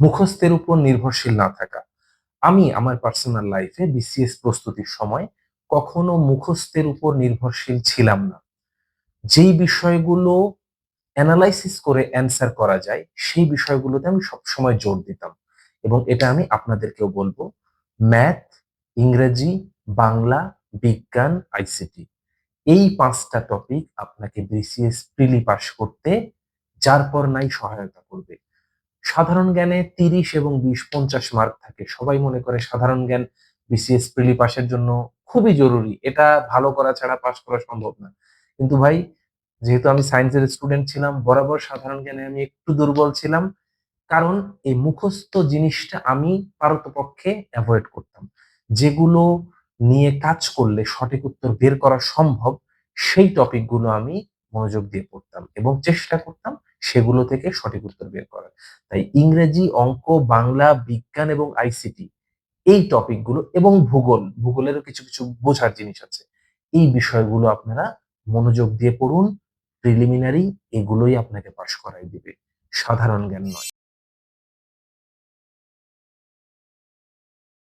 মুখস্থের উপর নির্ভরশীল না থাকা। আমি আমার পার্সোনাল লাইফে বিসিএস প্রস্তুতির সময় কখনো মুখস্থের উপর নির্ভরশীল ছিলাম না। যেই বিষয়গুলো অ্যানালাইসিস করে অ্যান্সার করা যায়, সেই বিষয়গুলোতে আমি সবসময় জোর দিতাম। এবং এটা আমি আপনাদেরকেও বলব ম্যাথ ইংরেজি, বাংলা, বিজ্ঞান আইসিটি এই পাঁচটা টপিক আপনাকে বিসিএস প্রিলি পাস করতে, যার পর নাই সহায়তা করবে। সাধারণ জ্ঞানে তিরিশ এবং বিশ পঞ্চাশ মার্ক থাকে। সবাই মনে করে সাধারণ জ্ঞান বিসিএস প্রিলি পাসের জন্য খুবই জরুরি। এটা ভালো করা ছাড়া পাশ করা সম্ভব না। কিন্তু ভাই, যেহেতু আমি সায়েন্সের স্টুডেন্ট ছিলাম, বরাবর সাধারণ জ্ঞানে আমি একটু দুর্বল ছিলাম, কারণ এই মুখস্থ জিনিসটা আমি পারতপক্ষে অ্যাভয়েড করতাম। যেগুলো নিয়ে কাজ করলে সঠিক উত্তর বের করা সম্ভব, সেই টপিকগুলো আমি মনোযোগ দিয়ে পড়তাম এবং চেষ্টা করতাম সেগুলো থেকে সঠিক উত্তর বের করার তাই ইংরেজি, অঙ্ক, বাংলা, বিজ্ঞান এবং আইসিটি এই টপিকগুলো এবং ভূগোল, ভূগোলেরও কিছু কিছু বোঝার জিনিস আছে। এই বিষয়গুলো আপনারা মনোযোগ দিয়ে পড়ুন প্রিলিমিনারি এগুলোই আপনাকে পাশ করাই দিবে। সাধারণ জ্ঞান নয়।